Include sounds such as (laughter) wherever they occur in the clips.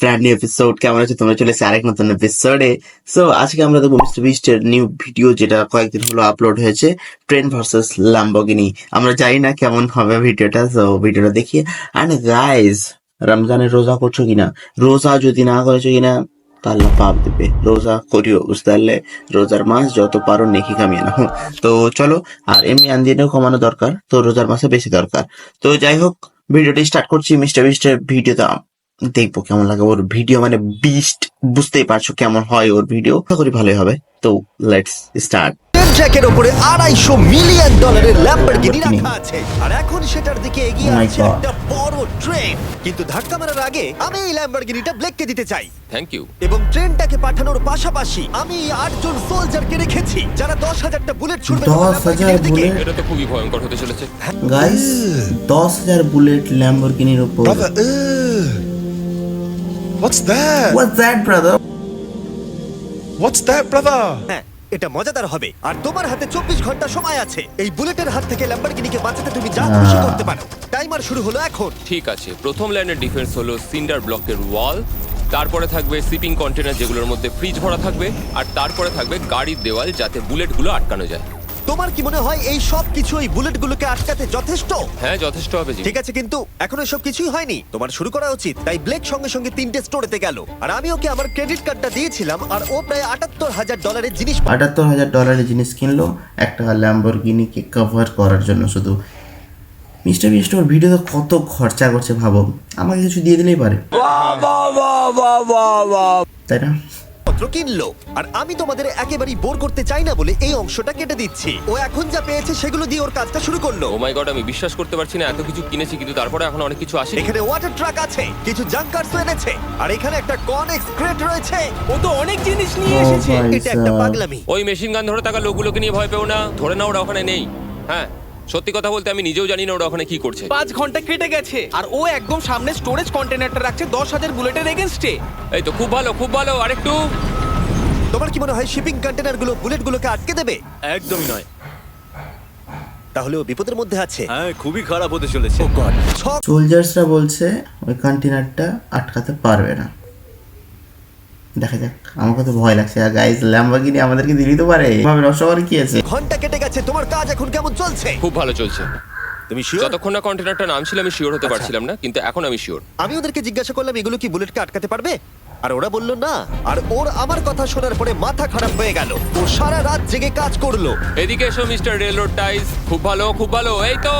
Brand new episode কেমন আছে? তোমরা চলে এসে আরেক নতুন এপিসোডে সো আজকে আমরা দেখব মিস্টার বিস্টের নিউ ভিডিও যেটা কয়েকদিন হলো আপলোড হয়েছে ট্রেন ভার্সেস ল্যাম্বগিনি আমরা জানি না কেমন হবে ভিডিওটা সো ভিডিওটা দেখি। অ্যান্ড গাইজ রমজানের রোজা করছ কিনা? রোজা যদি না করেছ কিনা তাহলে পাপ দেবে। রোজা করিও, বুঝতে পারলে? রোজার মাস যত পারো, নেকি কামিয়ে নাও। তো চলো, আর এমনি আন্দিনেও কমানো দরকার, তো রোজার মাসে বেশি দরকার। তো যাই হোক ভিডিওটি স্টার্ট করছি মিস্টার বিস্টের ভিডিওটা দেখব কেমন লাগে ওর ভিডিও মানে বিস্ট বুঝতেই পারছ কেমন হয় ওর ভিডিও। করি ভালোই হবে। তো লেটস স্টার্ট ট্র্যাকের উপরে আড়াইশো মিলিয়ন ডলারের ল্যাম্বরগিনি। রাখা আছে আর এখন সেটার দিকে এগিয়ে Oh my আছে God. একটা বড় ট্রেন কিন্তু ধাক্কা মারার আগে আমি এই ল্যাম্বরগিনিটা ব্লেককে দিতে চাই থ্যাংক ইউ এবং ট্রেনটাকে পাঠানোর পাশাপাশি আমি এই আটজন সোলজারকে রেখেছি যারা দশ হাজারটা বুলেট ছুড়বে তোমার 10,000 Lamborghini-র দিকে। bullet? এটা তো খুবই ভয়ঙ্কর হতে চলেছে গাইস দশ হাজার বুলেট ল্যাম্বরগিনির উপর Brother, ugh. What's that? What's that, brother? What's that, brother? হ্যাঁ এটা মজাদার হবে। আর তোমার হাতে চব্বিশ ঘণ্টা সময় আছে। এই বুলেটের হাত থেকে ল্যাম্বরগিনিকে বাঁচাতে তুমি যা খুশি করতে পারো। টাইমার শুরু হলো এখন। ঠিক আছে প্রথম লাইনের ডিফেন্স হলো সিন্ডার ব্লকের ওয়াল তারপরে থাকবে শিপিং কন্টেনার যেগুলোর মধ্যে ফ্রিজ ভরা থাকবে আর তারপরে থাকবে গাড়ির দেওয়াল যাতে বুলেটগুলো আটকানো যায়। তোমার কি মনে হয় এই সব কিছু এই বুলেটগুলোকে আটকাতে যথেষ্ট? হ্যাঁ যথেষ্ট হবে জি। ঠিক আছে কিন্তু এখনও সব কিছুই হয়নি। তোমার শুরু করা উচিত তাই ব্লেক সঙ্গে সঙ্গে তিনটে স্টোরেতে গেল। আর আমি ওকে আমার ক্রেডিট কার্ডটা দিয়েছিলাম আর ও প্রায় আটাত্তর হাজার ডলারের জিনিস। আটাত্তর হাজার ডলারের জিনিস কিনলো একটা ল্যাম্বরগিনিকে কভার করার জন্য শুধু। মিস্টার বিস্ট ওর ভিডিওতে কত খরচা করছে ভাবো? আমাকে কিছু দিয়ে দিলেই পারে। তাই না? পত্র কিনলো। আর আমি তোমাদের একেবারেই বোর করতে চাই না বলে এই অংশটা কেটে দিচ্ছি। ও এখন যা পেয়েছে সেগুলো দিয়ে ওর কাজটা শুরু করল। ও মাই গড আমি বিশ্বাস করতে পারছি না এত কিছু কিনেছি কিন্তু তারপরে এখন অনেক কিছু আসে এখানে ওয়াটার ট্রাক আছে কিছু জাঙ্কারস এনেছে আর এখানে একটা কনেক্স ক্রেট রয়েছে। ও তো অনেক জিনিস নিয়ে এসেছে। এটা একটা। পাগলামি। ওই মেশিন গান ধরে থাকা লোকগুলোকে নিয়ে ভয় পেও না ধরে না ওরা ওখানে নেই। হ্যাঁ। সত্যি কথা বলতে আমি নিজেও জানি না ওরা ওখানে কি করছে। পাঁচ ঘণ্টা কেটে গেছে। আর ও একদম সামনে স্টোরেজ কন্টেনারটা রাখছে দশ হাজার বুলেটের এগেনস্টে এই তো খুব ভালো খুব ভালো আরেকটু। তোমার কি মনে হয় শিপিং কন্টেনারগুলো বুলেটগুলোকে আটকে দেবে? একদমই নয়। তাহলে ও বিপদের মধ্যে আছে। হ্যাঁ খুবই খারাপ হতে চলেছে। Oh! সোলজার্সরা বলছে ওই কন্টেনারটা আটকাতে পারবে না। দেখা যাক। আমাকে তো ভয় লাগছে। আর গাইজ ল্যাম্বরগিনি আমাদেরকে দিলি তো পারে। ভাবে নষ্ট কি আছে? ঘণ্টা কেটে গেছে তোমার কাজ এখন কেমন চলছে? খুব ভালো চলছে। তুমি শিওর যতক্ষণ না কন্টেনারটা নামছিল আমি শিওর হতে পারছিলাম না কিন্তু এখন আমি শিওর আমি ওদেরকে জিজ্ঞাসা করলাম এগুলো কি বুলেটকে আটকাতে পারবে? আর ওরা বলল না। আর ওর আমার কথা শোনার পরে মাথা খারাপ হয়ে গেল। ও সারা রাত জেগে কাজ করল। এদিকে এসো মিস্টার রেলরোড টাইস খুব ভালো খুব ভালো। এই তো!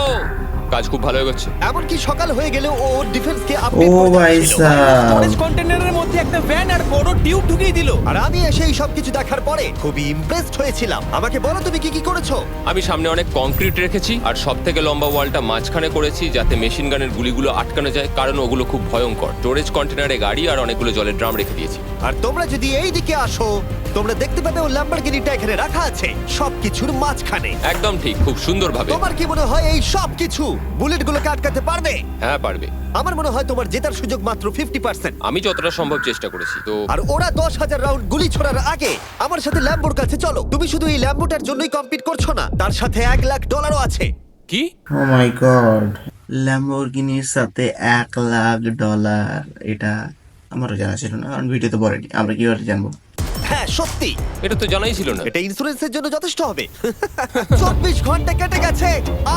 কাজ খুব ভালো এগোচ্ছে। এমনকি সকাল হয়ে গেলেও ও ওর ডিফেন্সকে ও আপডেট করে ভাই। সাব। স্টোরেজ কন্টেনারের মধ্যে একটা ভ্যান আর বড় টিউব ঢুকিয়ে দিল। আর আমি এসে এই সবকিছু দেখার পরে খুবই ইমপ্রেসড হয়েছিলাম। আমাকে বলো তুমি কি কি করেছ? আমি সামনে অনেক কংক্রিট রেখেছি আর সব থেকে লম্বা ওয়ালটা মাঝখানে করেছি যাতে মেশিন গানের গুলিগুলো আটকানো যায় কারণ ওগুলো খুব ভয়ঙ্কর। স্টোরেজ কন্টেনারে গাড়ি আর অনেকগুলো জলের ড্রাম রেখে দিয়েছি। আর তোমরা যদি এই দিকে আসো তোমরা দেখতে পাবে ও ল্যাম্বরগিনিটা এখানে রাখা আছে। সবকিছুর মাঝখানে। একদম ঠিক খুব সুন্দরভাবে। তোমার কি মনে হয় এই সব কিছু বুলেটগুলোকে আটকাতে পারবে? হ্যাঁ পারবে। আমার মনে হয় তোমার জেতার সুযোগ মাত্র ফিফটি পার্সেন্ট আমি যতটা সম্ভব চেষ্টা করেছি তো আর ওরা দশ হাজার রাউন্ড গুলি ছোড়ার আগে আমার সাথে ল্যাম্বোর কাছে চলো। তুমি শুধু এই ল্যাম্বোটার জন্যই কম্পিট করছ না তার সাথে এক লাখ ডলারও আছে। কি? ও মাই গড ল্যাম্বরগিনির সাথে এক লাখ ডলার এটা আমারও জানা ছিল না কারণ ভিডিওতে বলেনি আমরা কীভাবে জানব? হ্যাঁ সত্যি। এটা তো জানাই ছিল না। এটা ইন্স্যুরেন্সের জন্য যথেষ্ট হবে। (laughs) চব্বিশ ঘণ্টা কেটে গেছে।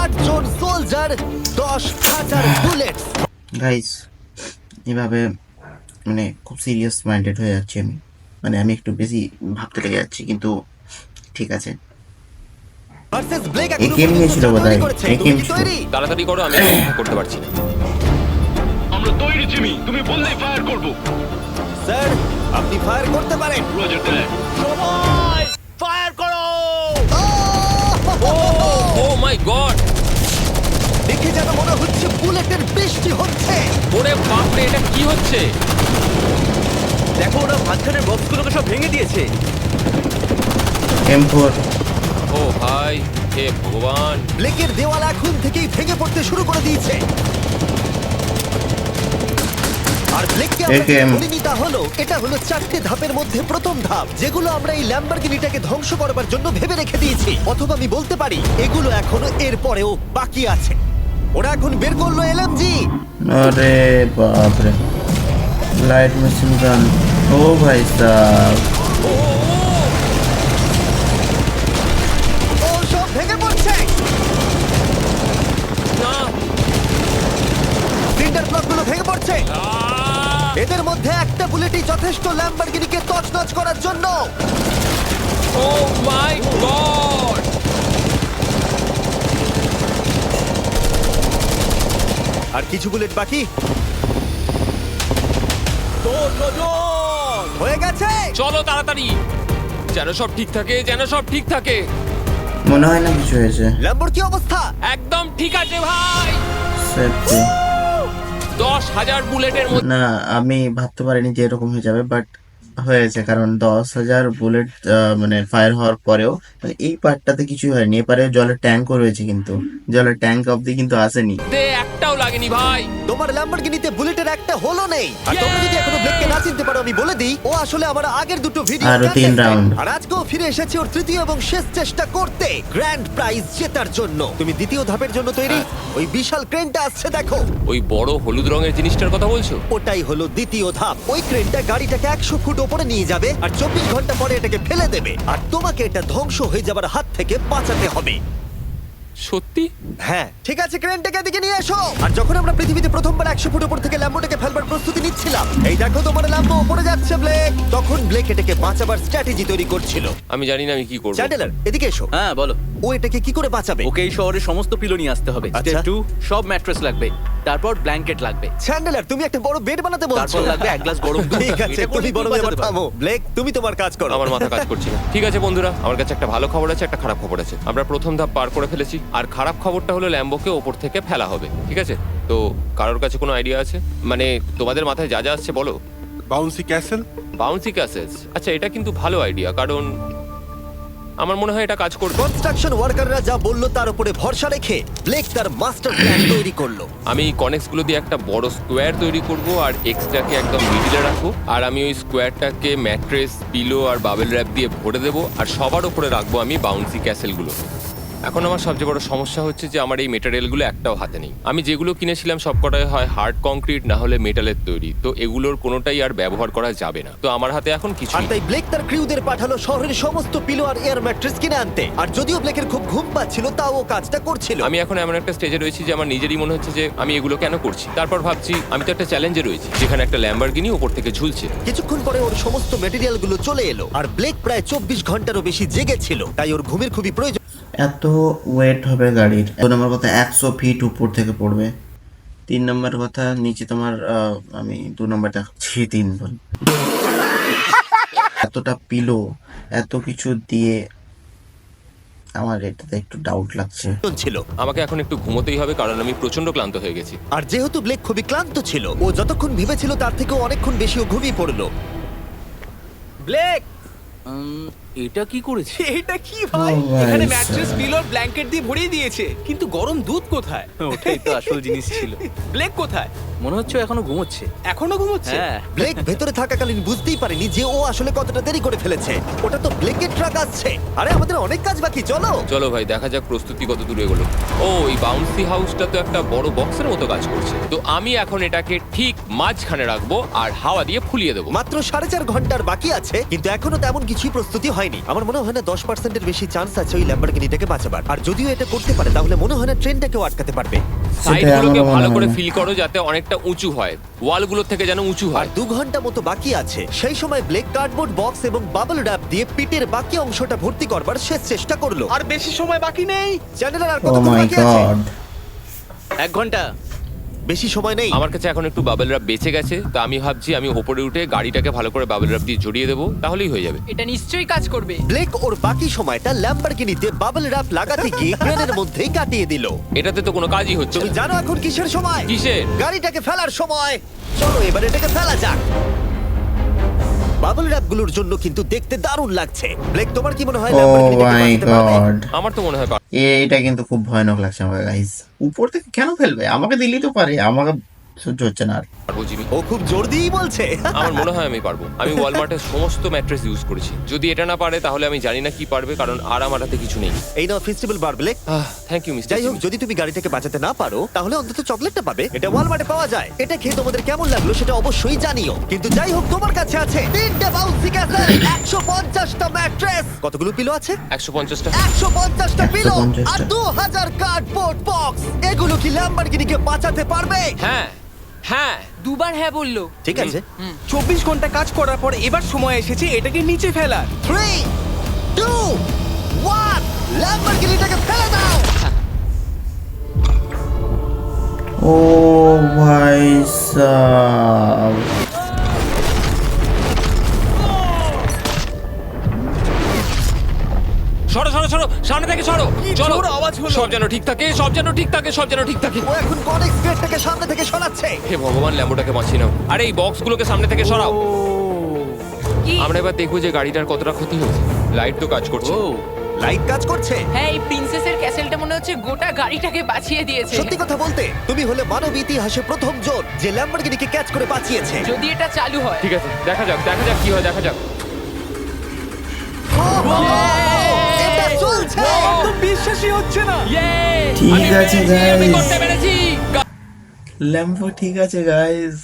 আট জন সোলজার দশ হাজার বুলেট গাইস এভাবে মানে খুব সিরিয়াস মাইন্ডেড হয়ে যাচ্ছি আমি। মানে আমি একটু বেশি ভাবতে লেগে যাচ্ছি কিন্তু ঠিক আছে। ব্লেক একে নিয়েছিল বোধহয়। তাড়াতাড়ি করো আমি (coughs) করতে পারছি না। আমরা তৈরি জিমি। তুমি বললেই ফায়ার করব। স্যার আপনি ফায়ার করতে পারেন। ফায়ার করো! ও মাই গড দেখে যেন মনে হচ্ছে বুলেটের বৃষ্টি হচ্ছে। ওরে বাপরে এটা কি হচ্ছে? দেখো ওরা মাঝখানের বক্সগুলোকে সব ভেঙে দিয়েছে। এম ও ভাই হে ভগবান। ব্লেকের দেওয়াল এখন থেকেই ভেঙে পড়তে শুরু করে দিয়েছে। ধ্বংস করবার জন্য ভেবে রেখে দিয়েছি। অথবা আমি বলতে পারি এগুলো এখনও এর বাকি আছে। ওরা এখন বের করল এলএমজি। আরে বাপরে। লাইট মেশিন গান ও ভাই সাহেব যথেষ্ট ল্যাম্বরগিনিকে তছনছ করার জন্য। ও মাই গড! আর কিছু বুলেট বাকি? হয়ে গেছে! চলো তাড়াতাড়ি। যেন সব ঠিক থাকে যেন সব ঠিক থাকে। মনে হয় না কিছু হয়েছে। ল্যাম্বর কি অবস্থা। একদম ঠিক আছে ভাই। সেফটি দশ হাজার বুলেটের না আমি ভাবতে পারিনি যে এরকম হয়ে যাবে বাট হয়েছে কারণ দশ হাজার বুলেট মানে ফায়ার হওয়ার পরেও মানে এই পার্টটাতে কিছুই হয়নি। এপারে জলের ট্যাঙ্কও রয়েছে কিন্তু। জলের ট্যাঙ্ক অব্দি কিন্তু আসেনি। একটাও লাগেনি ভাই। তোমার ল্যাম্বরগিনিতে বুলেটের একটা হলো নেই। আর তোমরা যদি এখনও ব্লেককে না চিনতে পারো আমি বলে দিই ও আসলে আমার আগের দুটো ভিডিও আরও তিন round। আর আজকেও ফিরে এসেছে ওর তৃতীয় এবং শেষ চেষ্টা করতে গ্র্যান্ড প্রাইজ জেতার জন্য। তুমি দ্বিতীয় ধাপের জন্য তৈরি। ওই বিশাল ক্রেনটা আসছে দেখো। ওই বড় হলুদ রঙের জিনিসটার কথা বলছো? ওটাই হলো দ্বিতীয় ধাপ। ওই ক্রেনটা গাড়িটাকে একশো ফুট ওপরে নিয়ে যাবে আর চব্বিশ ঘণ্টা পরে এটাকে ফেলে দেবে। আর তোমাকে এটা ধ্বংস হয়ে যাবার হাত থেকে বাঁচাতে হবে। সত্যি? হ্যাঁ ঠিক আছে ক্রেনটাকে এদিকে নিয়ে এসো। আর যখন আমরা পৃথিবীতে প্রথমবার একশো ফুট উপর থেকে ল্যাম্বোটাকে ফেলবার প্রস্তুতি নিচ্ছিলাম এই দেখো তোমার ল্যাম্বো উপরে যাচ্ছে ব্লেক। তখন ব্লেক এটাকে বাঁচাবার স্ট্র্যাটেজি তৈরি করছিল। আমি জানি না আমি কি করব। চ্যান্ডেলার এদিকে এসো। হ্যাঁ বলো। ও এটাকে কি করে বাঁচাবে? ওকে এই শহরের সমস্ত পিলো নিয়ে আসতে হবে। আচ্ছা। টু সব ম্যাট্রেস লাগবে। তারপর ব্ল্যাঙ্কেট লাগবে। চ্যান্ডেলার তুমি একটা বড় বেড বানাতে বলছো। তারপর লাগবে এক গ্লাস গরম দুধ। ঠিক আছে এটা তুমি বড় বাঁচাতে থামো ব্লেক তুমি তোমার কাজ করো। আমার মাথা কাজ করছে না। ঠিক আছে বন্ধুরা। আমার কাছে একটা ভালো খবর আছে একটা খারাপ খবর আছে। আমরা প্রথম ধাপ পার করে ফেলেছি। আর খারাপ খবরটা হলো ল্যাম্বোকে ওপর থেকে ফেলা হবে ঠিক আছে? তো কারোর কাছে কোনো আইডিয়া আছে? মানে তোমাদের মাথায় যা যা আসছে বলো। বাউন্সি ক্যাসেল বাউন্সি ক্যাসেস আচ্ছা এটা কিন্তু ভালো আইডিয়া কারণ আমার মনে হয় এটা কাজ করবে। কনস্ট্রাকশন ওয়ার্কাররা যা বলল তার উপরে ভরসা রেখে ব্লেক তার মাস্টার প্ল্যান তৈরি করল। আমি কনেক্সগুলো দিয়ে একটা বড় স্কোয়ার তৈরি করব আর এক্সট্রাকে একদম মিডিলে রাখব। আর আমি ওই স্কোয়ারটাকে ম্যাট্রেস পিলো আর বাবেল র্যাপ দিয়ে ভরে দেবো। আর সবার উপরে রাখব আমি বাউন্সি ক্যাসেলগুলো এখন আমার সবচেয়ে বড় সমস্যা হচ্ছে যে আমার এই মেটেরিয়ালগুলো একটাও হাতে নেই। আমি যেগুলো কিনেছিলাম সবকটাই হয় হার্ড কংক্রিট না হলে মেটালের তৈরি। তো এগুলোর কোনোটাই আর ব্যবহার করা যাবে না। তো আমার হাতে এখন কিছু আর তাই ব্লেক তার ক্রিউদের পাঠালো শহরের সমস্ত পিলো আর এয়ার ম্যাট্রেস কিনে আনতে। আর যদিও ব্লেকের খুব ঘুম পাচ্ছিল তাও ও কাজটা করছিল। আমি এখন এমন একটা স্টেজে রয়েছি যে আমার নিজেরই মনে হচ্ছে যে আমি এগুলো কেন করছি। তারপর ভাবছি আমি তো একটা চ্যালেঞ্জে রয়েছি যেখানে একটা ল্যাম্বারগিনি ওপর থেকে ঝুলছে। কিছুক্ষণ পরে ওর সমস্ত মেটেরিয়ালগুলো চলে এলো। আর ব্লেক প্রায় চব্বিশ ঘন্টারও বেশি জেগেছিল তাই ওর ঘুমের খুবই প্রয়োজন এত ওয়েট হবে গাড়ির। দু নম্বর কথা একশো ফিট উপর থেকে পড়বে। তিন নম্বর কথা নিচে তোমার আমি দু নম্বর দেখাচ্ছি তিন বল। এতটা পিলো এত কিছু দিয়ে আমার এটাতে একটু ডাউট লাগছে। ছিল আমাকে এখন একটু ঘুমোতেই হবে কারণ আমি প্রচণ্ড ক্লান্ত হয়ে গেছি। আর যেহেতু ব্লেক খুবই ক্লান্ত ছিল ও যতক্ষণ ভেবেছিল তার থেকেও অনেকক্ষণ বেশি ও ঘুমিয়ে পড়ল। ব্লেক এটা কি করেছে? (laughs) এটা কি ভাই? Oh my এখানে God. ম্যাট্রেস পিলোর ব্ল্যাঙ্কেট দিয়ে ভরিয়ে দিয়েছে। কিন্তু গরম দুধ কোথায়? ওটাই তো আসল জিনিস ছিল। (laughs) ব্লেক কোথায়? মনে হচ্ছে ও এখনও ঘুমোচ্ছে। এখনও ঘুমোচ্ছে? হ্যাঁ। ব্লেক ভেতরে থাকাকালীন বুঝতেই পারেনি যে ও আসলে কতটা দেরি করে ফেলেছে। ওটা তো ব্লেকের ট্রাক আসছে। আরে আমাদের অনেক কাজ বাকি চলো। চলো ভাই দেখা যাক প্রস্তুতি কত দূরে এগোলো। ও এই বাউন্সি হাউসটা তো একটা বড় বক্সের মতো কাজ করছে। তো আমি এখন এটাকে ঠিক মাঝখানে রাখব আর হাওয়া দিয়ে ফুলিয়ে দেবো। মাত্র সাড়ে চার ঘণ্টার বাকি আছে কিন্তু এখনও তেমন কিছুই প্রস্তুতি হয়নি। আমার মনে হয় না দশ পার্সেন্টের বেশি চান্স আছে ওই ল্যাম্বরগিনিটাকে বাঁচাবার। আর যদিও এটা করতে পারে তাহলে মনে হয় না ট্রেনটাকেও আটকাতে পারবে। সাইডগুলোকে আমারও মনে ভালো করে। ফিল করো যাতে অনেকটা উঁচু হয় ওয়ালগুলোর থেকে যেন উঁচু আর হয় দু ঘণ্টা মতো বাকি আছে। সেই সময় ব্লেক কার্ডবোর্ড বক্স এবং বাবল র্যাপ দিয়ে পিটের বাকি অংশটা ভর্তি করবার শেষ চেষ্টা করল। আর বেশি সময় বাকি নেই। জেনারেল আর ও কত মাই বাকি আছে? গড এক ঘণ্টা। বেশি সময় নেই। আমার কাছে এখন একটু বাবেল র্যাপ বেঁচে গেছে তো আমি ভাবছি আমি ওপরে উঠে গাড়িটাকে ভালো করে বাবেল র্যাপ দিয়ে জড়িয়ে দেবো তাহলেই হয়ে যাবে। এটা নিশ্চয়ই কাজ করবে। ব্লেক ওর বাকি সময়টা ল্যাম্বরগিনিতে বাবেল র্যাপ লাগাতে গিয়ে ক্রেনের মধ্যেই কাটিয়ে দিল। এটাতে তো কোনো কাজই হচ্ছে তুমি না। জানো এখন কিসের সময়? কিসের? গাড়িটাকে ফেলার সময়। চলো এবার এটাকে ফেলা যাক। বাবল র্যাপগুলোর জন্য কিন্তু দেখতে দারুণ লাগছে। ব্লেক তোমার কি মনে হয়? ও মাই বাঁচাতে পারবে? গড আমার তো মনে হয় পারবে। এটা কিন্তু খুব ভয়ানক লাগছে আমার গাইস উপর থেকে কেন ফেলবে? আমাকে দিলেই তো পারে। আমাকে সহ্য হচ্ছে না আর। পারব জিমি। ও খুব জোর দিয়েই বলছে। আমার মনে হয় আমি পারব। আমি ওয়ালমার্টের সমস্ত ম্যাট্রেস ইউজ করেছি। যদি এটা না পারে তাহলে আমি জানি না কি পারবে কারণ আর আমার হাতে কিছু নেই। এই নাও ফেস্টিভ্যাল বার ব্লেক। থ্যাংক ইউ মিস্টার যাই হোক যদি তুমি গাড়িটাকে বাঁচাতে না পারো তাহলে অন্তত চকলেটটা পাবে। এটা ওয়ালমার্টে পাওয়া যায়। এটা খেয়ে তোমাদের কেমন লাগল সেটা অবশ্যই জানিও। কিন্তু যাই হোক তোমার কাছে আছে তিনটে বাউন্সি ক্যাসেল একশো পঞ্চাশটা ম্যাট্রেস কতগুলো পিলো আছে? একশো পঞ্চাশটা। একশো পঞ্চাশটা পিলো আর দু হাজার কার্ডবোর্ড বক্স এগুলো কি ল্যাম্বরগিনিকে বাঁচাতে পারবে? হ্যাঁ। হ্যাঁ। দুবার হ্যাঁ বলল। ঠিক আছে। চব্বিশ ঘণ্টা কাজ করার পর এবার সময় এসেছে এটাকে নিচে ফেলার। থ্রি টু ওয়ান ল্যাম্বরগিনিটাকে ফেলে দাও। ও ভাই সাব। সরো সরো সামনে থেকে সরো। চলো। জোর আওয়াজ হলো। সব যেন ঠিক থাকে সব যেন ঠিক থাকে সব যেন ঠিক থাকে। ও এখন কনেক্স গেটটাকে সামনে থেকে সরাচ্ছে। হে ভগবান ল্যাম্বোটাকে বাঁচিয়ে নাও। আরে এই বক্সগুলোকে সামনে থেকে সরাও। কি আমরা এবার দেখব যে গাড়িটার কতটা ক্ষতি হয়েছে। লাইট তো কাজ করছে। লাইট কাজ করছে? হ্যাঁ এই প্রিন্সেসের ক্যাসেলটা মনে হচ্ছে গোটা গাড়িটাকে বাঁচিয়ে দিয়েছে। সত্যি কথা বলতে তুমি হলে মানব ইতিহাসে প্রথম জন যে ল্যাম্বরগিনিকে ক্যাচ করে বাঁচিয়েছে। যদি এটা চালু হয়। ঠিক আছে দেখা যাক দেখা যাক কি হয় দেখা যাক। এটা চলছে। একদম বিশ্বাসই হচ্ছে না। ঠিক আছে, পেরেছি, আমি করতে পেরেছি। ল্যাম্বো ঠিক আছে গাইস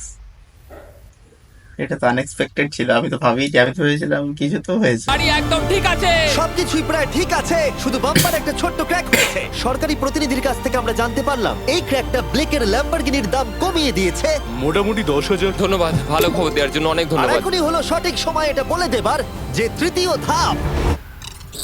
এটা তো আনএক্সপেক্টেড ছিল আমি তো ভাবি যে আমি তো ভেবেছিলাম কিছু তো হয়েছে। গাড়ি একদম ঠিক আছে। সবকিছুই প্রায় ঠিক আছে শুধু বাম্পার একটা ছোট্ট ক্র্যাক হয়েছে সরকারি প্রতিনিধির কাছ থেকে আমরা জানতে পারলাম এই ক্র্যাকটা ব্লেকের ল্যাম্বরগিনির দাম কমিয়ে দিয়েছে। মোটামুটি দশ হাজার। ধন্যবাদ ভালো খবর দেওয়ার জন্য অনেক ধন্যবাদ। এখনই হলো সঠিক সময় এটা বলে দেবার যে তৃতীয় ধাপ।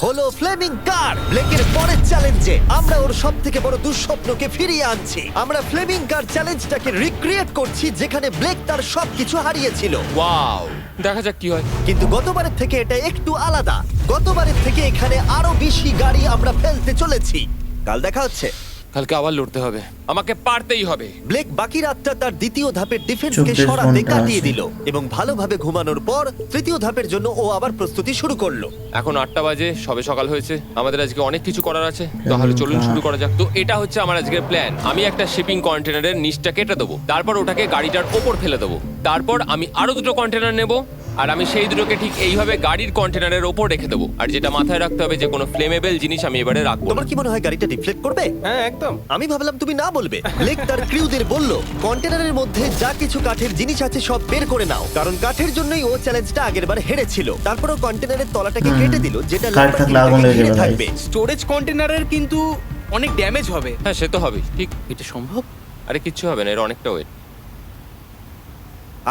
হলো ফ্লেমিং কার ব্লেকের পরের চ্যালেঞ্জে আমরা ওর সব থেকে বড় দুঃস্বপ্নকে ফিরিয়ে আনছি। আমরা ফ্লেমিং কার চ্যালেঞ্জটাকে রিক্রিয়েট করছি যেখানে ব্লেক তার সবকিছু হারিয়েছিল। ওয়াও দেখা যাক কি হয়। কিন্তু গতবারের থেকে এটা একটু আলাদা। গতবারের থেকে এখানে আরও বেশি গাড়ি আমরা ফেলতে চলেছি। কাল দেখা হচ্ছে। কালকে আবার লড়তে হবে। আমাকে পারতেই হবে। ব্লেক বাকি রাতটা তার দ্বিতীয় ধাপের ডিফেন্সকে 24 সরাতে ঘণ্টা কাটিয়ে আছে। দিল এবং ভালোভাবে ঘুমানোর পর তৃতীয় ধাপের জন্য ও আবার প্রস্তুতি শুরু করল। এখন আটটা বাজে সবে সকাল হয়েছে। আমাদের আজকে অনেক কিছু করার আছে। তাহলে চলুন শুরু করা যাক। তো এটা হচ্ছে আমার আজকের প্ল্যান আমি একটা শিপিং কন্টেনারের নিচটা কেটে দেবো। তারপর ওটাকে গাড়িটার ওপর ফেলে দেবো। তারপর আমি আরও দুটো কন্টেনার নেব। আর আমি সেই দুটোকে ঠিক এইভাবে গাড়ির কন্টেনারের ওপর রেখে দেবো। আর যেটা মাথায় রাখতে হবে যে কোনো ফ্লেমেবল জিনিস আমি এবারে রাখব। তোমার কি মনে হয় গাড়িটা ডিফ্লেক্ট করবে? হ্যাঁ একদম। আমি ভাবলাম তুমি না বলবে। লেক তার ক্রিউদের বলল কন্টেনারের মধ্যে যা কিছু কাঠের জিনিস আছে সব বের করে নাও। কারণ কাঠের জন্যই ও চ্যালেঞ্জটা আগের বার হেরেছিল। তারপরও কন্টেনারের তলাটাকে কেটে দিল যেটা কাঠ থাকলে আগুন লেগে ঘিরে যাবে, থাকবে। স্টোরেজ কন্টেনারের কিন্তু অনেক ড্যামেজ হবে। হ্যাঁ সে তো হবেই। ঠিক। এটা সম্ভব? আরে কিচ্ছু হবে না এর অনেকটা ওয়েট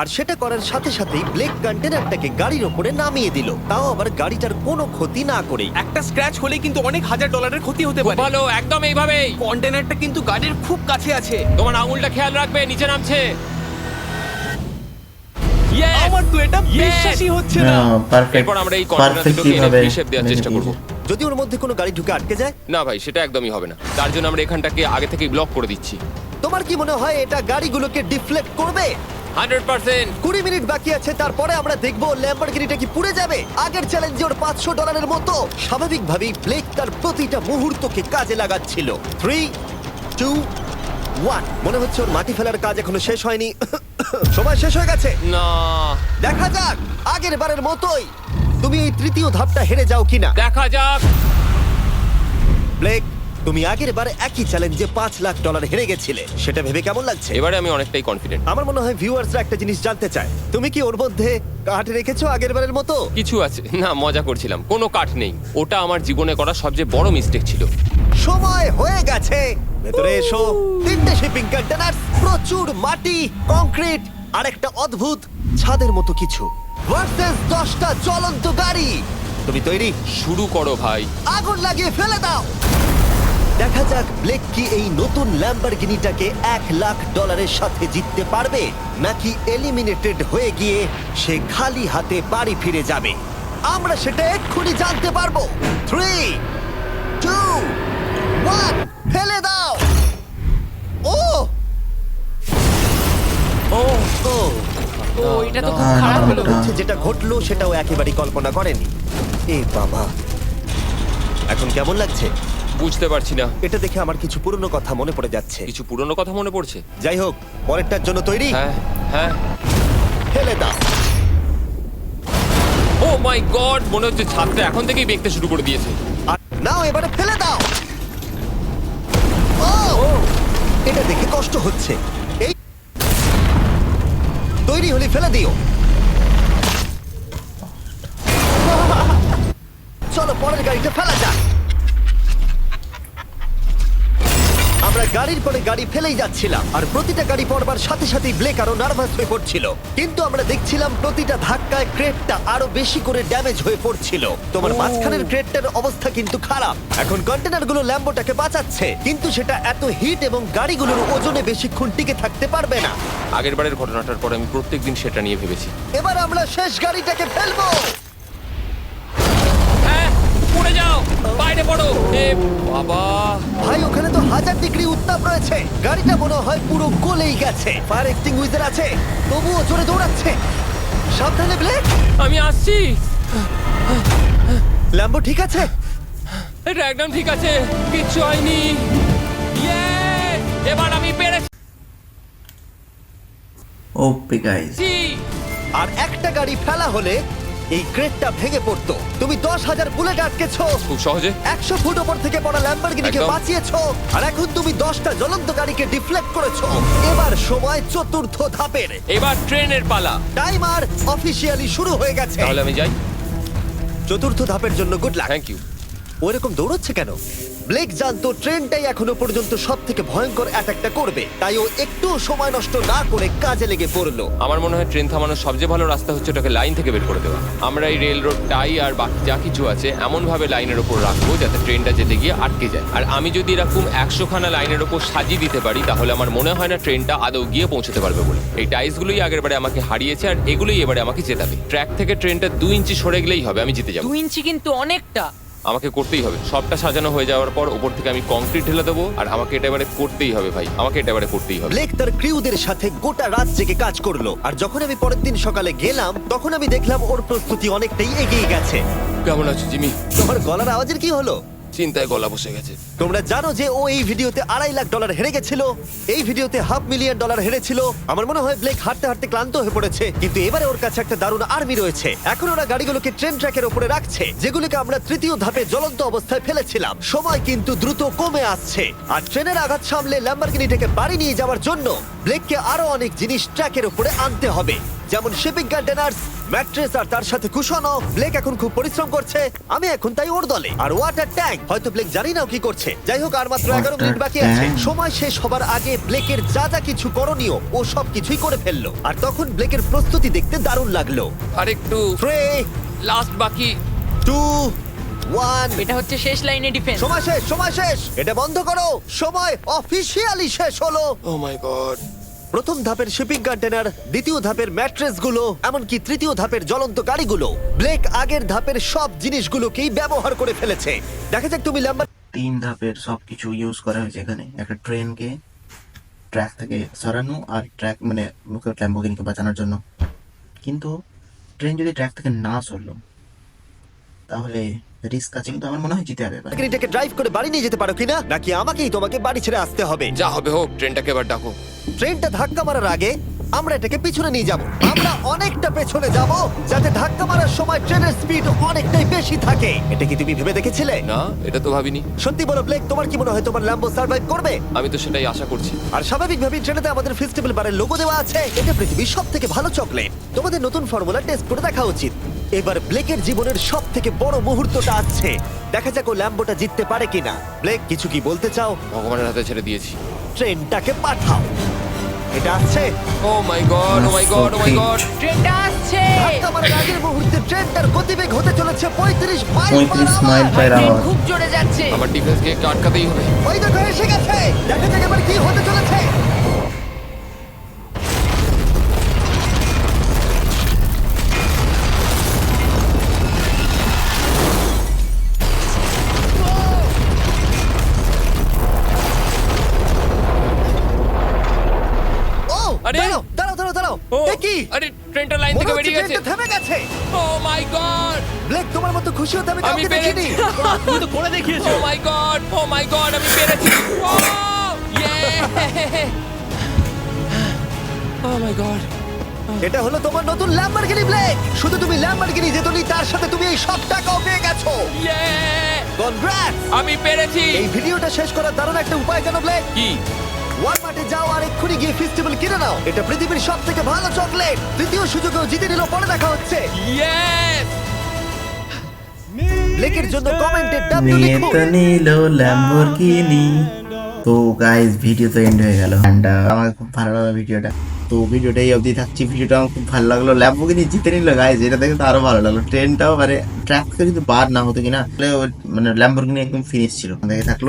আর সেটা করার সাথে সাথেই ব্লেক কন্টেনারটাকে গাড়ির ওপরে নামিয়ে দিল। তাও আবার গাড়িটার কোনো ক্ষতি না করেই। একটা স্ক্র্যাচ হলে কিন্তু অনেক হাজার ডলারের ক্ষতি হতে খুব পারে। ভালো একদম এইভাবেই। কন্টেনারটা কিন্তু গাড়ির খুব কাছে আছে। তোমার আঙুলটা খেয়াল রাখবে নিচে নামছে। Yes! আমার তো এটা Yes! বিশ্বাসই হচ্ছে না। পারফেক্ট এরপর আমরা এই কন্টেনার পারফেক্ট দুটোকে ভাবে হিসেব দেওয়ার চেষ্টা করব। যদি ওর মধ্যে কোনো গাড়ি ঢুকে আটকে যায়? না ভাই সেটা একদমই হবে না। তার জন্য আমরা এখানটাকে আগে থেকেই ব্লক করে দিচ্ছি। তোমার কি মনে হয় এটা গাড়িগুলোকে ডিফ্লেক্ট করবে? Hundred percent. কুড়ি মিনিট বাকি আছে তারপরে আমরা দেখব ল্যাম্বরগিনিটা কি পুড়ে যাবে। আগের চ্যালেঞ্জে ওর পাঁচশো ডলারের মতো। স্বাভাবিকভাবেই ব্লেক তার প্রতিটা মুহূর্তকে কাজে লাগাচ্ছিল। থ্রি টু ওয়ান মনে হচ্ছে ওর মাটি ফেলার কাজ এখনও শেষ হয়নি। (coughs) সময় শেষ হয়ে গেছে। না। দেখা যাক আগের বারের মতোই। তুমি এই তৃতীয় ধাপটা হেরে যাও কিনা। দেখা যাক। ব্লেক তুমি আগের বারে একই চ্যালেঞ্জে পাঁচ লাখ ডলার হেরে গেছিলে সেটা ভেবে কেমন লাগছে? এবারে আমি অনেকটাই কনফিডেন্ট আমার মনে হয় ভিউয়ার্সরা একটা জিনিস জানতে চায়। তুমি কি ওর মধ্যে কাঠ রেখেছো আগের বারের মতো? কিছু আছে। না মজা করছিলাম। কোনো কাঠ নেই। ওটা আমার জীবনে করা সবচেয়ে বড় মিস্টেক ছিল। সময় হয়ে গেছে। ভেতরে এসো। তিনটে শিপিং কন্টেনার প্রচুর মাটি কংক্রিট আর একটা অদ্ভুত ছাদের মতো কিছু। ভার্সেস দশটা চলন্ত গাড়ি। তুমি তৈরি। শুরু করো ভাই। আগুন লাগিয়ে ফেলে দাও। দেখা যাক ব্লেক কি এই নতুন ল্যাম্বরগিনিটাকে এক লাখ ডলারের সাথে জিততে পারবে নাকি এলিমিনেটেড হয়ে গিয়ে সে খালি হাতে বাড়ি ফিরে যাবে। আমরা সেটা এক্ষুনি জানতে পারব। থ্রি টু ওয়ান ফেলে দাও! ও! ও ও ও এটা তো খুব খারাপ হলো। যেটা ঘটলো সেটাও একেবারেই কল্পনা করেনি। এ বাবা। এখন কেমন লাগছে? বুঝতে পারছি না। এটা দেখে আমার কিছু পুরনো কথা মনে পড়ে যাচ্ছে। কিছু পুরনো কথা মনে পড়ছে? যাই হোক পরেরটার জন্য তৈরি। হ্যাঁ হ্যাঁ। ফেলে দাও। ও মাই গড মনে হচ্ছে ছাদটা এখন থেকেই দেখতে শুরু করে দিয়েছে। আর নাও এবারে ফেলে দাও। ও এটা দেখে কষ্ট হচ্ছে। এই তৈরি হলে ফেলে দিও। চলো পরের গাড়িটা ফেলা যাক আমরা গাড়ির পরে গাড়ি ফেলেই যাচ্ছিলাম। আর প্রতিটা গাড়ি পড়বার সাথে সাথেই ব্লেক আরও নার্ভাস হয়ে পড়ছিল। কিন্তু আমরা দেখছিলাম প্রতিটা ধাক্কায় ক্রেটটা আরও বেশি করে ড্যামেজ হয়ে পড়ছিল। তোমার মাঝখানের ক্রেটটার অবস্থা কিন্তু খারাপ। এখন কন্টেনারগুলো ল্যাম্বোটাকে বাঁচাচ্ছে। কিন্তু সেটা এত হিট এবং গাড়িগুলোর ওজনে বেশিক্ষণ টিকে থাকতে পারবে না। আগের বারের ঘটনাটার পর আমি প্রত্যেকদিন সেটা নিয়ে ভেবেছি। এবার আমরা শেষ গাড়িটাকে ফেলব! পড়ে যাও। বাইরে পড়ো। এ বাবা। ভাই ওখানে তো হাজার ডিগ্রি উত্তাপ রয়েছে। গাড়িটা মনে হয় পুরো গলেই গেছে। ফায়ার এক্সটিংগুইজার আছে। তবুও জোরে দৌড়াচ্ছে। সাবধানে ব্লেক। আমি আসছি। ল্যাম্বো ঠিক আছে? এটা একদম ঠিক আছে। কিচ্ছু হয়নি! এবার আমি পেরেছি। ওপে গাইস আর একটা গাড়ি ফেলা হলে এই ক্রেটটা ভেঙে পড়তো। তুমি দশ হাজার বুলেট আটকেছো। খুব সহজে। একশো ফুট ওপর থেকে পড়া ল্যাম্বরগিনিকে একদম। বাঁচিয়েছো। আর এখন তুমি দশটা জ্বলন্ত গাড়িকে ডিফ্লেক্ট করেছ। এবার সময় চতুর্থ ধাপের। এবার ট্রেনের পালা। টাইমার অফিসিয়ালি শুরু হয়ে গেছে। তাহলে আমি যাই। চতুর্থ ধাপের জন্য গুড লাক থ্যাংক ইউ ওরকম দৌড়চ্ছে কেন? ব্লেক জানতো ট্রেনটাই এখনও পর্যন্ত সব থেকে ভয়ঙ্কর অ্যাটাকটা করবে তাই ও একটু সময় নষ্ট না করে কাজে লেগে পড়ল। আমার মনে হয় ট্রেন থামানোর সবচেয়ে ভালো রাস্তা হচ্ছে ওটাকে লাইন থেকে বের করে দেওয়া। আমরা এই রেল রোড টাই আর বাকি যা কিছু আছে এমন ভাবে লাইনের ওপর রাখব যাতে ট্রেনটা যেতে গিয়ে আটকে যায়। আর আমি যদি এরকম একশো খানা লাইনের ওপর সাজিয়ে দিতে পারি তাহলে আমার মনে হয় না ট্রেনটা আদৌ গিয়ে পৌঁছতে পারবে বলে। এই টাইসগুলোই আগের বারে আমাকে হারিয়েছে আর এগুলোই এবারে আমাকে জেতাবে। ট্র্যাক থেকে ট্রেনটা দু ইঞ্চি সরে গেলেই হবে আমি জিতে যাব। দু ইঞ্চি কিন্তু অনেকটা। আমাকে করতেই হবে। সবটা সাজানো হয়ে যাওয়ার পর ওপর থেকে আমি কংক্রিট ঢেলে দেবো আর আমাকে এটা এবারে করতেই হবে ভাই। আমাকে এটা এবারে করতেই হবে। লেক তার ক্রিউদের সাথে গোটা রাত জেগে কাজ করল। আর যখন আমি পরের দিন সকালে গেলাম তখন আমি দেখলাম ওর প্রস্তুতি অনেকটাই এগিয়ে গেছে। কেমন আছো জিমি? তোমার গলার আওয়াজের কি হলো? চিন্তায় গলা বসে গেছে। তোমরা জানো যে ও এই ভিডিওতে আড়াই লাখ ডলার হেরে গেছিল এই ভিডিওতে হাফ মিলিয়ন ডলার হেরেছিল। আমার মনে হয় ব্লেক হাঁটতে হাঁটতে ক্লান্ত হয়ে পড়েছে। কিন্তু এবারে ওর কাছে একটা দারুণ আর্মি রয়েছে। এখন ওরা গাড়িগুলোকে ট্রেন ট্র্যাকের উপরে রাখছে, যেগুলোকে আমরা তৃতীয় ধাপে জ্বলন্ত অবস্থায় ফেলেছিলাম। সময় কিন্তু দ্রুত কমে আসছে। আর ট্রেনের আঘাত সামলে ল্যাম্বরগিনিটাকে বাড়ি নিয়ে যাওয়ার জন্য ব্লেককে আরও অনেক জিনিস ট্র্যাকের উপরে আনতে হবে। যেমন শিপিং কন্টেনার্স ম্যাট্রেস আর তার সাথে কুশনও। ব্লেক এখন খুব পরিশ্রম করছে আমি এখন তাই ওর দলে। আর ওয়াটার ট্যাঙ্ক হয়তো ব্লেক জানি না কি করছে। যাই হোক আর মাত্র এগারো মিনিট বাকি আছে। সময় শেষ হবার আগে ব্লেকের যা যা কিছু করণীয় ও সব কিছুই করে ফেলল। আর তখন ব্লেকের প্রস্তুতি দেখতে দারুণ লাগল। আর একটু থ্রি লাস্ট বাকি। টু ওয়ান এটা হচ্ছে শেষ লাইনে ডিফেন্স সময় শেষ সময় শেষ। এটা বন্ধ করো। সময় অফিসিয়ালি শেষ হলো। ও মাই গড প্রথম ধাপের শিপিং কন্টেনার, দ্বিতীয় ধাপের ম্যাট্রেসগুলো এমনকি তৃতীয় ধাপের জ্বলন্ত গাড়িগুলো। ব্লেক আগের ধাপের সব জিনিসগুলোকেই ব্যবহার করে ফেলেছে। দেখা যাক তুমি ল্যাম্বার তিন ধাপের সবকিছু ইউজ করা হয়েছে এখানে একটা ট্রেনকে ট্র্যাক থেকে সরানো আর ট্র্যাক মানে ল্যাম্বোগিনিকে বাঁচানোর জন্য। কিন্তু ট্রেন যদি ট্র্যাক থেকে না সরলো, তাহলে রিস্ক আছে কিন্তু আমার মনে হয় জিতে যাবে এবার এটাকে ড্রাইভ করে বাড়ি নিয়ে যেতে পারো কিনা নাকি আমাকেই তোমাকে বাড়ি ছেড়ে আসতে হবে? যা হবে হোক ট্রেনটাকে এবার ডাকো। ট্রেনটা ধাক্কা মারার আগে আমরা এটাকে পিছনে নিয়ে যাব। আমরা অনেকটা পেছনে যাব যাতে ধাক্কা মারার সময় ট্রেনের স্পিড অনেকটাই বেশি থাকে। এটা কি তুমি ভেবে দেখেছিলে? না এটা তো ভাবিনি। সত্যি বলো ব্লেক তোমার কি মনে হয় তোমার ল্যাম্বো সার্ভাইভ করবে? আমি তো সেটাই আশা করছি। আর স্বাভাবিকভাবেই ট্রেনেতে আমাদের ফেস্টিভ্যাল বারের লোগো দেওয়া আছে। এটা পৃথিবীর সব থেকে ভালো চকলেট তোমাদের নতুন ফর্মুলা টেস্ট করে দেখা উচিত। এবার ব্লেকের জীবনের সব থেকে বড় মুহূর্তটা আসছে। দেখা যাক ও ল্যাম্বোটা জিততে পারে কিনা। ব্লেক কিছু কি বলতে চাও? ভগবানের হাতে ছেড়ে দিয়েছি। ট্রেনটাকে পাঠাও। এটা আসছে? ও my god oh my god oh my god ট্রেনটা আসছে। ধাক্কা মারার আগের মুহূর্তে ট্রেনটার গতিবেগ হতে চলেছে পঁয়ত্রিশ মাইল পঁয়ত্রিশ মাইল আর পার ট্রেন আওয়ার খুব জোরে যাচ্ছে। আমার ডিফেন্সকে একটু আটকাতেই হবে। ওই দেখো এসে গেছে। দেখা যাক এবার কি হতে চলেছে। খুশি হতে আমি কাউকে দেখিনি। (laughs) তুমি তো করে দেখিয়েছো। ও my god oh my god আমি পেরেছি। ও ইয়ে ও মাই গড এটা হলো তোমার নতুন ল্যাম্বরগিনি ব্লেক শুধু তুমি ল্যাম্বরগিনি জেতনি তার সাথে তুমি এই সব টাকাও পেয়ে গেছো? ইয়ে কনগ্রাটস আমি পেরেছি। এই ভিডিওটা শেষ করার দারুণ একটা উপায় জানো ব্লেক কি? ওয়ালমার্টে যাও আর এক্ষুনি গিয়ে ফেস্টিভ্যাল কিনে নাও। এটা পৃথিবীর সব থেকে ভালো চকলেট তৃতীয় সুযোগেও জিতে নিল পরে দেখা হচ্ছে। ইয়েস ব্লেকের জন্য কমেন্টে ডাব্লিউ নিয়ে লিখুন। তো নিল ল্যাম্বরগিনি তো গাইস ভিডিও তো এন্ড হয়ে গেল। And, uh, আমার খুব ভালো লাগল ভিডিওটা তো ভিডিওটা এই অবধি থাকছি। ভিডিওটা আমার খুব ভালো লাগল। ল্যাম্বরগিনি জিতে নিল গাইস এটা দেখে তো আরও ভালো লাগল। ট্রেনটাও মানে ট্র্যাক থেকে যদি বার না হতো কিনা। তাহলে মানে ল্যাম্বরগিনি একদম ফিনিশ ছিল। দেখে থাকল।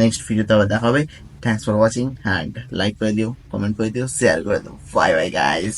নেক্সট ভিডিওতে আবার দেখা হবে। Thanks for watching and like করে দিও কমেন্ট করে দিও শেয়ার করে দিও। Bye bye guys